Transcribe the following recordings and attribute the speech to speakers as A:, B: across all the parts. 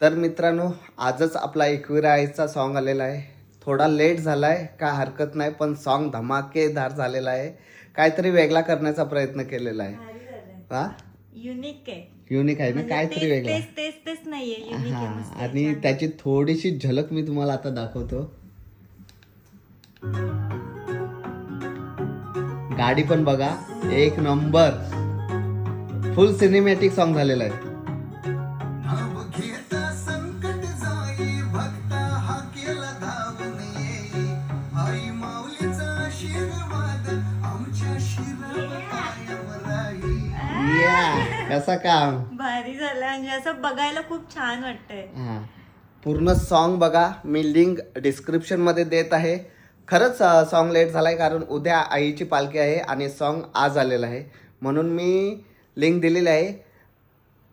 A: तर मित्रांनो आजच आपला एकविरा आईचा सॉन्ग आलेला आहे. थोडा लेट झाला आहे काय हरकत नाही पण सॉन्ग धमाकेदार झालेला आहे. काहीतरी वेगळा करण्याचा प्रयत्न केलेला आहे. हा?
B: युनिक आहे.
A: युनिक आहे ना?
B: म्हणजे
A: काहीतरी वेगळा. हा आणि त्याची थोडीशी झलक मी तुम्हाला आता दाखवतो. गाडी पण बघा एक नंबर फुल सिनेमॅटिक सॉन्ग झालेलं आहे. कसा काम
B: भारी झालं म्हणजे असं बघायला खूप छान वाटतंय.
A: हा. पूर्ण सॉन्ग बघा. मी लिंक डिस्क्रिप्शनमध्ये देत आहे. खरंच सॉन्ग लेट झालाय कारण उद्या आईची पालखी आहे आणि सॉन्ग आज आलेलं आहे. म्हणून मी लिंक दिलेली आहे.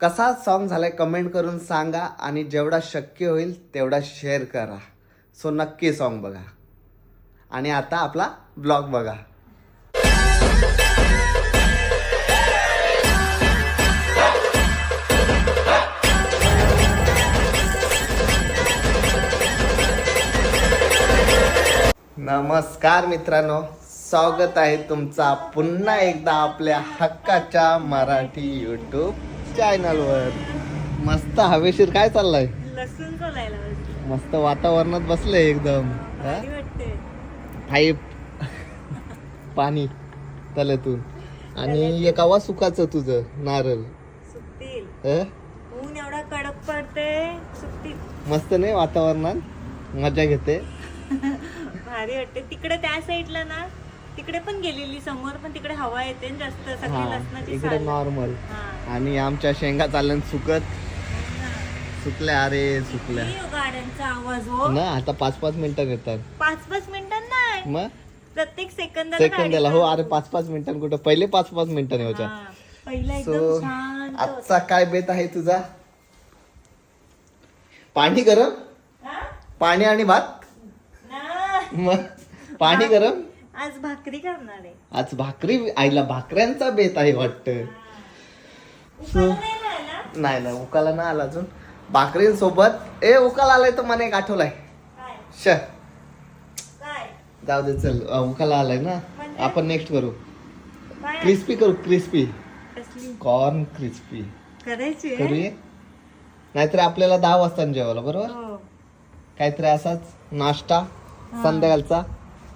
A: कसा सॉन्ग झालाय कमेंट करून सांगा आणि जेवढा शक्य होईल तेवढा शेअर करा. सो नक्की सॉन्ग बघा. आणि आता आपला ब्लॉग बघा. नमस्कार मित्रांनो स्वागत आहे तुमचा पुन्हा एकदा आपल्या हक्काच्या मराठी युट्यूब चॅनलवर मस्त हवेशीर काय चाललंय?
B: लसूण सोलायला बसली.
A: मस्त वातावरणात बसलंय एकदम हा?
B: भारी वाटते
A: हाय पाणी तल्यातून आणि एक आवाज सुकाचं तुझं नारळ.
B: सुकतील.
A: हं?
B: ऊन एवढा कडक पडते सुकतील.
A: मस्त नाही वातावरणात? मजा घेते.
B: भारी वाटते तिकडे त्या साईडला ना तिकडे पण गेलेली समोर पण तिकडे हवा येते ना जास्त सगळी
A: हा
B: लसणाची
A: इकडे
B: साल.
A: नॉर्मल
B: हा.
A: आणि आमच्या शेंगा चालल्या सुकत सुकल्या अरे सुकल्या
B: किती गाड्यांचा आवाज हो
A: ना आता पाच पाच मिनिटं घेतात
B: पाच पाच मिनिटां नाही
A: मग
B: प्रत्येक सेकंदाला
A: सेकंदाला हो अरे पाच पाच मिनिटां कुठं पहिले पाच पाच मिनिटांनी होत्या
B: हा. पहिला
A: सो
B: एकदम शांत होता.
A: आजचा काय बेत आहे तुझा पाणी गरम
B: हा?
A: पाणी आणि भात. मग पाणी गरम?
B: आज भाकरी करणार आहे.
A: आज भाकरी आईला भाकऱ्यांचा बेत आहे वाटत.
B: उकाला नाही राहिला?
A: नाही नाही उकाला ना आला अजून. भाकरींसोबत ए उकाला आलाय तर मला एक आठवलाय.
B: काय?
A: श.
B: काय?
A: जाऊ दे चल. अ, उकाला आलाय ना.
B: म्हणजे?
A: आपण नेक्स्ट करू.
B: काय?
A: क्रिस्पी करू क्रिस्पी.
B: कसली?
A: Corn crispy.
B: करायची आहे?
A: करूया? नाहीतर आपल्याला दहा वाजता जेवायला बरोबर?
B: हो.
A: काहीतरी असाच नाश्ता. संध्याकाळचा.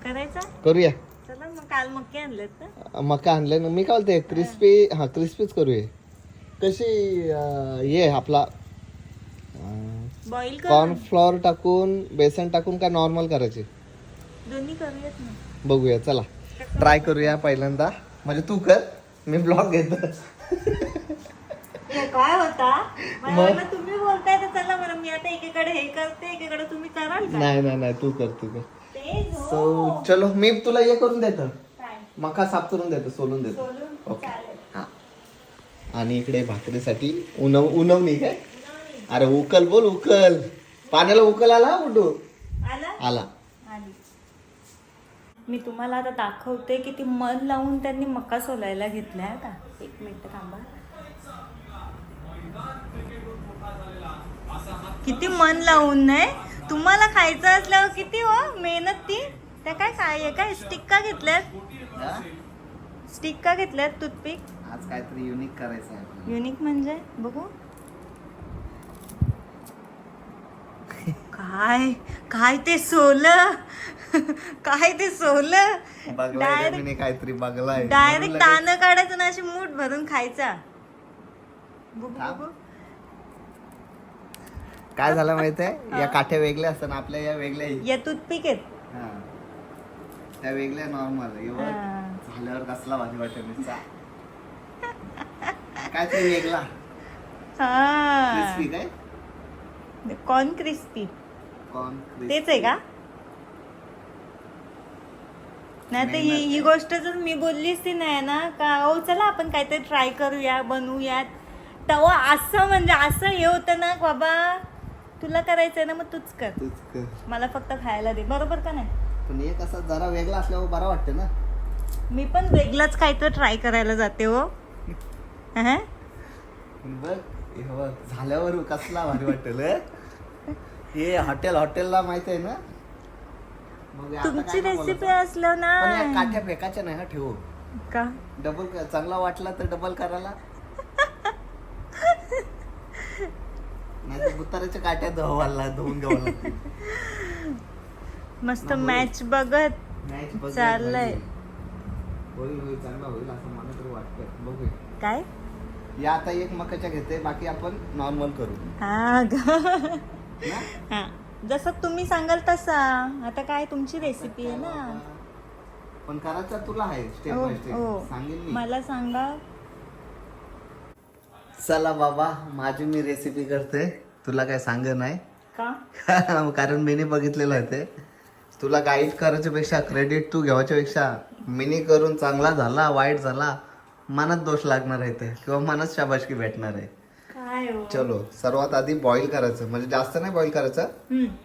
B: करायचा?
A: करूया.
B: चला मग काल मक्के आणलेत ना?
A: अ, मका आणलंय ना. मी काय बोलते क्रिस्पी हा क्रिस्पीच करूया. कशी अ, ये आपला
B: बॉईल कर.
A: कॉर्न फ्लॉवर टाकून बेसन टाकून काय नॉर्मल करायचे?
B: दोन्ही करूयात ना.
A: बघूया चला. ट्राय करूया पहिल्यांदा. म्हणजे तू कर. मी ब्लॉग घेतो.
B: काय होता? मला
A: मग?
B: वाटलं तुम्ही बोलताय तर चला बरं मी आता एकीकडे हे करते एकीकडे तुम्ही कराल का?
A: नाही नाही नाही तू कर तू कर.
B: तेच हो
A: सो चलो मी तुला हे करून देतो.
B: काय?
A: मका साफ करून देतो सोलून देतो. ओके
B: चालेल.
A: हा. आणि इकडे भाकरीसाठी उनव उनवणी काय? अरे उकल बोल उकल. पाण्याला उकल आला उडू.
B: आला?
A: आला.
B: आली. मी तुम्हाला आता दाखवते की ती मन लावून त्यांनी मका सोलायला घेतलाय. आता एक मिनिट थांबा. किती मन लावून नाही? तुम्हाला खायचं असल्यावर किती हो? मेहनत ती? त्या काय काय काय स्टिक का घेतल्यात? स्टिक का घेतल्यात टूथपिक?
A: आज काहीतरी युनिक करायचं आहे.
B: युनिक म्हणजे? बघू. काय? काय ते सोलं? काय ते सोलं?
A: मी काहीतरी बघलाय.
B: डायरेक्ट दाणं काढायचं ना अशी मूठ भरून खायचा. बघू. बघू.
A: काय झालं माहितीये? या काठ्या वेगळ्या असतात आपल्या या वेगळ्या आहेत.
B: या टूथपिक आहेत.
A: हा. त्या वेगळ्या नॉर्मल
B: हा.
A: झाल्यावर कसला भाजी वाटेल नुसता. काहीतरी वेगळा?
B: हा.
A: क्रिस्पी काय?
B: कॉर्न क्रिस्पी
A: कॉर्न
B: तेच आहे का? नाही तर ही ही गोष्ट जर मी बोललीच ती नाही ना का ओ चला आपण काहीतरी ट्राय करूया बनवूयात. तेव्हा असं म्हणजे असं हे होतं ना बाबा तुला करायचंय ना मग तूच कर.
A: तूच कर.
B: मला फक्त खायला दे. बरोबर का नाही?
A: पण एक असं जरा वेगळा असल्यावर बरा वाटतं ना.
B: मी पण वेगळाच काहीतरी ट्राय करायला जाते हो. अहं.
A: बघ हे बघ, झाल्यावर कसला भारी वाटेल हे? हे हॉटेल हॉटेलला माहीत आहे ना? मग आता
B: तुमची
A: काय
B: रेसिपी. असलं
A: पण या
B: ना.
A: काठ्या फेकायच्या नाही हा ठेवू.
B: का?
A: डबल चांगला वाटला तर डबल करायला. नाही तर बुताराच्या काट्या धुवायला धुवून घ्यावं
B: मस्त. मॅच बघत चाललंय.
A: होईल. होईल चांगला होईल असं मला तरी वाटतं बघू
B: काय?
A: या आता एक मकाच्या घेते बाकी आपण नॉर्मल करू.
B: हा ग.
A: ना?
B: हा. जसं तुम्ही सांगाल तसा. आता काय तुमची रेसिपी आहे ना.
A: पण करायचं तुला आहे स्टेप
B: हो
A: बाय स्टेप
B: हो.
A: सांगेल मी.
B: मला सांगा.
A: चला बाबा माझी मी रेसिपी करते. तुला काय सांग नाही
B: का?
A: कारण मीने बघितलेलं आहे ते. तुला गाईड करायच्या पेक्षा क्रेडिट तू घ्यायच्या पेक्षा मिनी करून चांगला झाला वाईट झाला मनात दोष लागणार आहे ते. किंवा मनात शाबासकी भेटणार आहे.
B: हो?
A: चलो सर्वात आधी बॉईल करायचं. म्हणजे जास्त नाही बॉईल करायचं?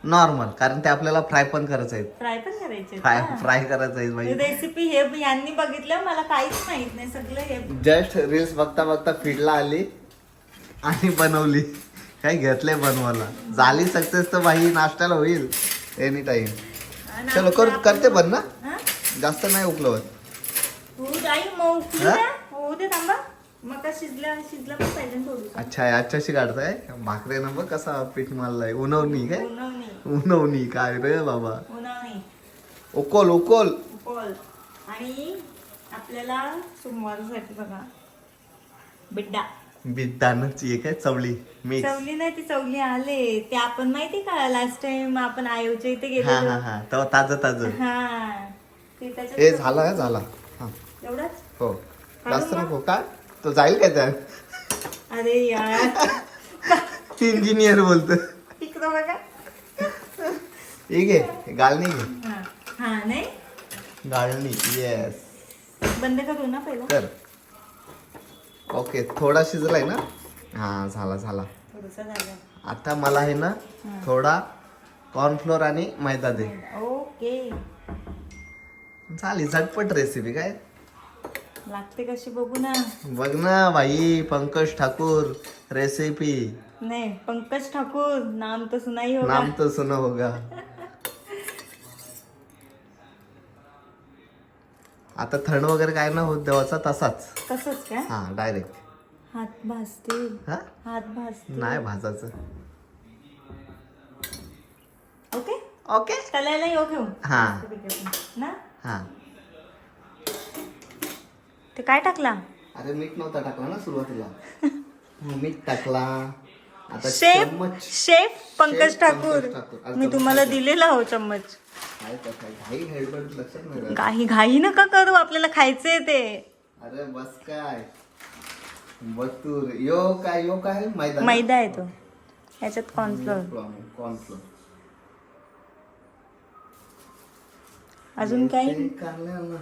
A: नॉर्मल कारण ते आपल्याला फ्राय पण करायचं आहे.
B: फ्राय पण करायचे
A: फ्राय फ्राय करायचं आहे
B: रेसिपी हे यांनी बघितलं मला काहीच माहीत नाही सगळं हे
A: जस्ट रील्स बघता बघता फीडला आली. आणि बनवली. काय घेतलंय बनवायला? झाली सक्सेस तर बाई नाश्त्याला होईल. एनी टाइम चलो कर करते बन ना? जास्त नाही उकलवत हा? अच्छा आजच्याशी काढताय? भाकरे ना बघ कसा पीठ मारलाय उनवणी काय? उनवणी. काय रे बाबा? उकोल. उकोल.
B: आणि आपल्याला सोमवारसाठी बघा बिड्डा.
A: बिद्दानची आहे काय चवळी मिक्स
B: चवली नाही ती चवली आले. ते आपण माहिती का लास्ट टाइम आपण आयोच्या इथे
A: हा हा
B: गेलो
A: हा. तेव्हा ताज ताज.
B: हा. ते
A: हे
B: त्याच्यात
A: झाला का झाला? हा.
B: एवढाच?
A: हो. जास्त नको. काय? तो जाईल काय त्यात
B: अरे यार.
A: इंजिनियर बोलतो.
B: इकडं बघा.
A: हे घे गाळणी घे.
B: हा. हा नाही?
A: गाळणी येस
B: बंद करू ना पहिला.
A: कर. ओके थोडा शिजलाय ना? हा झाला झाला.
B: थोडस झालं.
A: आता मला आहे ना. थोडा कॉर्नफ्लोअर आणि मैदा दे.
B: ओके.
A: झाली झटपट रेसिपी काय?
B: लागते कशी बघू ना.
A: बघ ना भाई पंकज ठाकूर रेसिपी
B: नाही पंकज ठाकूर नाम तो सुनाई होगा.
A: नाम तो सुना होगा. आता थंड वगैरे काय ना होत देवाचा तसाच.
B: तसंच काय?
A: हा डायरेक्ट
B: हात भाजतील
A: हा?
B: हात भाजतील
A: नाही भाजायचं
B: ओके?
A: ओके?
B: तलायला येऊ घेऊ
A: हा.
B: ना?
A: हा.
B: ते काय टाकला?
A: अरे मीठ नव्हता टाकला ना सुरुवातीला. मग मीठ टाकला. आता
B: शेफ
A: चम्मच.
B: Chef Pankaj
A: chef Pankaj Thakur.
B: मी तुम्हाला. दिलेला हो चम्मच.
A: काय तर काय घाई हेडबड लक्षात नाही राहत.
B: काही घाई नका करू आपल्याला खायचंय ते.
A: अरे बस काय. तू यो काय यो काय? मैदा
B: मैदा आहे तो. याच्यात कॉर्नफ्लोअर
A: कॉर्नफ्लोअर
B: अजून काही?
A: ना.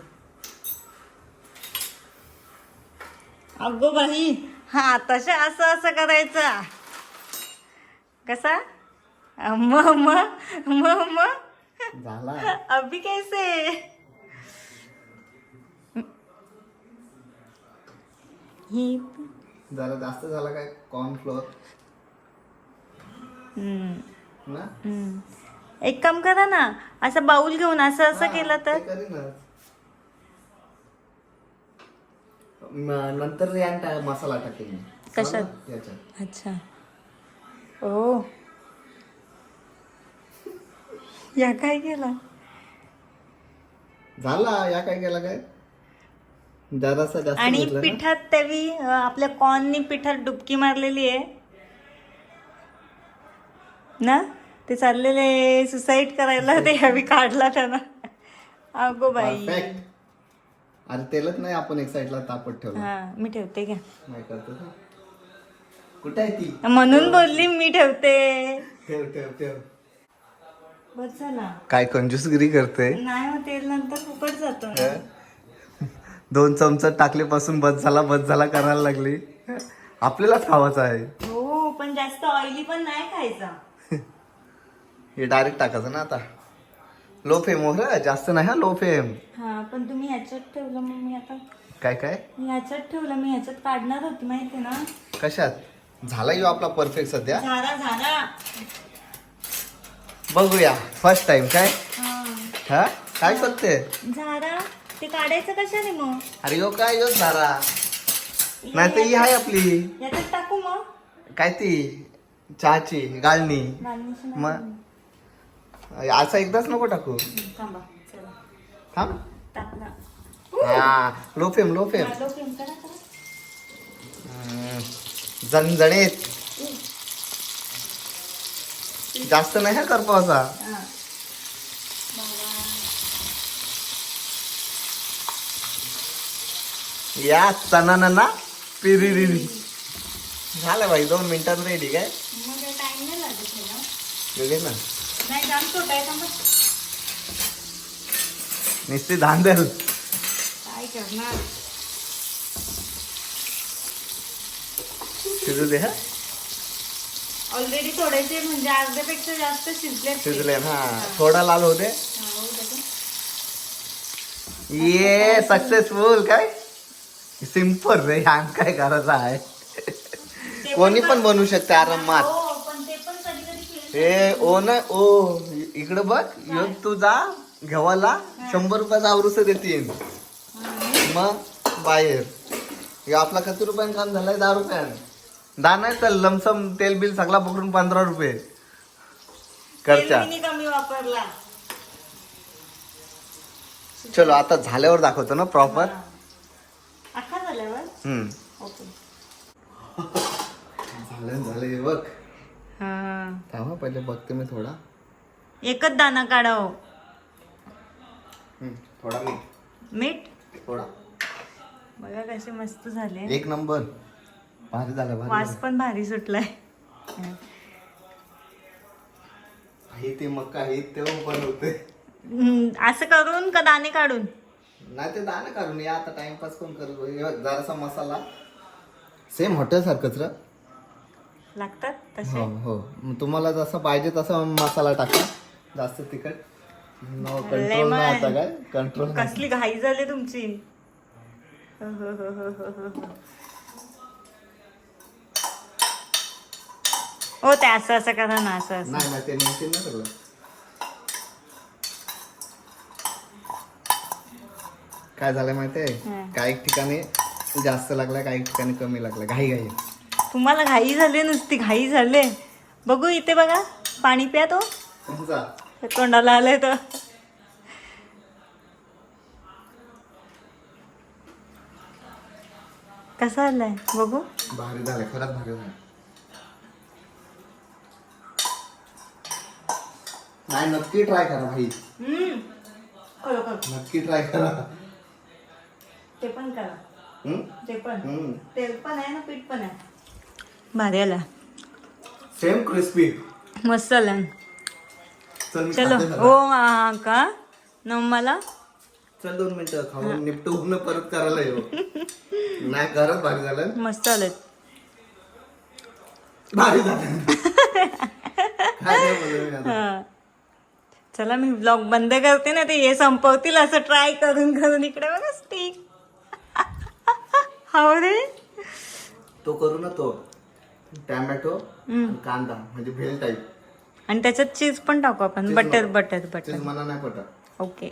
B: अगो बाई हा तशा असं असं करायचा. कसा? म म म म.
A: झाला.
B: अभी कैसे? ही
A: जरा जास्त झाला काय? कॉर्नफ्लोअर
B: हम्म,
A: ना?
B: हम्म. एक काम करा ना असं बाऊल घेऊन असं असं केलं तर?
A: ते करीनच. म- नंतर मसाला टाकेल मी.
B: कशात? अच्छा. ओ. या काय केला?
A: झाला या काय केला काय? जरासा जास्त
B: आणि
A: घेतला ना?
B: पिठात त्यावी अं, आपल्या कॉर्ननी पिठात डुबकी मारलेली आहे. ना? ते चाललेले सुसाईड करायला ते हवी काढला त्यानं. अगो बाई.
A: अरे तेलच नाही आपण एक साईडला तापत ठेवलं.
B: हा मी ठेवते घ्या.
A: नाही करतो का? कुठे आहे ती?
B: म्हणून बोलली मी ठेवते.
A: ठेव ठेव ठेव.
B: बस झाला.
A: काय कंजूसगिरी करते?
B: नाही मग तेल नंतर फुकट जातो ना.
A: दोन चमचा टाकलेपासून बस झाला बस झाला करायला लागली. आपल्याला खावायचं आहे.
B: हो पण जास्त ऑइली पण नाही खायचा.
A: हे डायरेक्ट टाकायचं ना आता. लो फेम हो रे, जास्त नाही हा लो फेम
B: हा पण तुम्ही ह्याच्यात ठेवलं मग मी आता
A: काय काय?
B: मी ह्याच्यात ठेवलं मी ह्याच्यात काढणार होती माहिती ना?
A: कशात? झाला यो आपला परफेक्ट सध्या.
B: झाला झाला.
A: बघूया फर्स्ट टाइम काय?
B: हा.
A: हा? काय करते?
B: झारा ते काढायचं कशाने मग?
A: अरे यो काय यो झारा नाही तर ही आहे आपली.
B: याच्यात टाकू मग?
A: काय ती? चहाची गाळणी
B: नाही.
A: मग असं एकदाच नको टाकू.
B: थांबा चला.
A: थांब.
B: टाकला
A: हा लो फेम लो फेम
B: आलो.
A: झणझणीत जास्त नाही हा कर पावसा
B: हा.
A: या चना ना पिरिरिरी. झालं बाई दोन मिनिटात रेडी काय?
B: मग टाइम नाही लागत ह्याला.
A: गेले ना. नुसती धांदल.
B: काय करणार?
A: शिजू दे हा?
B: ऑलरेडी थोडेसे म्हणजे अर्ध्यापेक्षा जास्त शिजले.
A: शिजले ना थोडा लाल होते
B: हा, हो.
A: ये सक्सेसफुल काय? सिंपल रे ह्यान काय करायचं आहे? कोणी पण बनवू शकते आरामात.
B: हो
A: ए ओ ना ओ इकडं बघ यो तू जा घेवाला. शंभर रुपयाचा आवरूस देतील मग बाहेर. हे आपला किती रुपयानं काम झालाय? दहा रुपयानं. दहा नाही तर लमसम तेल बिल सगळा पकडून पंधरा रुपये. खर्चा
B: तेल मी कमी वापरला.
A: चलो आता झाल्यावर दाखवतो ना प्रॉपर.
B: अख्खा झाल्यावर?
A: हम्म.
B: ओके.
A: झालं झालं हे बघ.
B: हा.
A: थांबा पहिले बघते मी थोडा.
B: एकच दाना काढाव.
A: हम्म, थोडा मीठ.
B: मीठ?
A: थोडा.
B: बघा कसे मस्त झाले.
A: एक नंबर. भारी झालं भारी
B: वास
A: झालं.
B: पण भारी सुटलाय.
A: हे ते मक्का हे तेव्हा बनवते
B: हम्म, असं करून का दाणे काढून?
A: नाही ते दाणे काढून या आता टाइमपास कोण करू. हे बघ, जरासा मसाला. सेम हॉटेल सारखंच र.
B: लागतात तसे?
A: हो हो. मग तुम्हाला जसं पाहिजे तसा मसाला टाका. जास्त तिखट. नो कंट्रोल नाही आता काय. कंट्रोल
B: कसली घाई झाली तुमची. हो, हो, हो, हो, हो, हो, हो. ते असं असं करा ना असं असं.
A: नाही नाही ते नेमके ना सगळं. काय झालंय माहितीये
B: हं.
A: काही ठिकाणी जास्त लागलाय काही ठिकाणी कमी लागलाय. घाई घाई.
B: तुम्हाला घाई झाली नुसती घाई झाले. बघू इथे बघा पाणी प्या तो.
A: तुमचा
B: तोंडाला आलंय तर कसा आलाय? बघू.
A: भारी झालंय खरंच भारी झालं नाही नक्की ट्राय करा भाई.
B: हम्म. करो करो
A: नक्की ट्राय करा.
B: ते पण करा.
A: हम्म?
B: ते पण.
A: हम्म.
B: तेल पण आहे ना पीठ पण आहे. भारी आला.
A: सेम क्रिस्पी
B: मस्त आला.
A: चल मी
B: चलो.
A: खाते जरा.
B: हो हा का? न मला?
A: चल दोन मिनिटं खाऊन निपटवून परत करायला येऊ. नाही करत भारी झालं.
B: मस्त आलं.
A: भारी झालं. काय नाही बोलू मी आता.
B: हा. चला मी ब्लॉग बंद करते ना ते हे संपवतील असं ट्राय करून करून इकडे बघा स्टिक हो रे.
A: तो करू ना तो. टॅमॅटो कांदा म्हणजे भेल टाईप
B: आणि त्याच्यात चीज पण टाकू आपण.
A: चीज
B: बटर. बटर बटर
A: मला नाही पटत.
B: ओके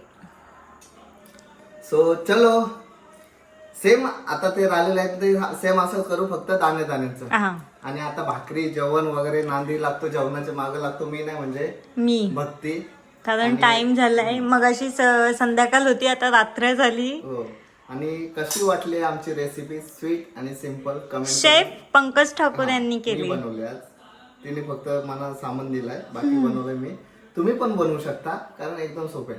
A: सो चलो. सेम आता ते राहिलेलं आहे ते सेम असंच करू फक्त दाणे दाण्याचं.
B: हा.
A: आणि आता भाकरी जेवण वगैरे नांदी लागतो जेवणाच्या मागे लागतो मी नाही म्हणजे
B: मी.
A: भक्ती.
B: कारण टाइम झालाय. मग अशी संध्याकाळ होती आता रात्र झाली.
A: हो. आणि कशी वाटली आमची रेसिपी स्वीट आणि simple comment
B: chef Pankaj Thakur यांनी केली.
A: बनवले आज. तिने फक्त मला सामान दिलाय बाकी बनवलंय मी. तुम्ही पण बनवू शकता कारण एकदम सोपे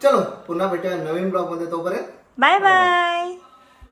A: चलो पुन्हा भेटूया नवीन ब्लॉगमध्ये. तोपर्यंत
B: बाय बाय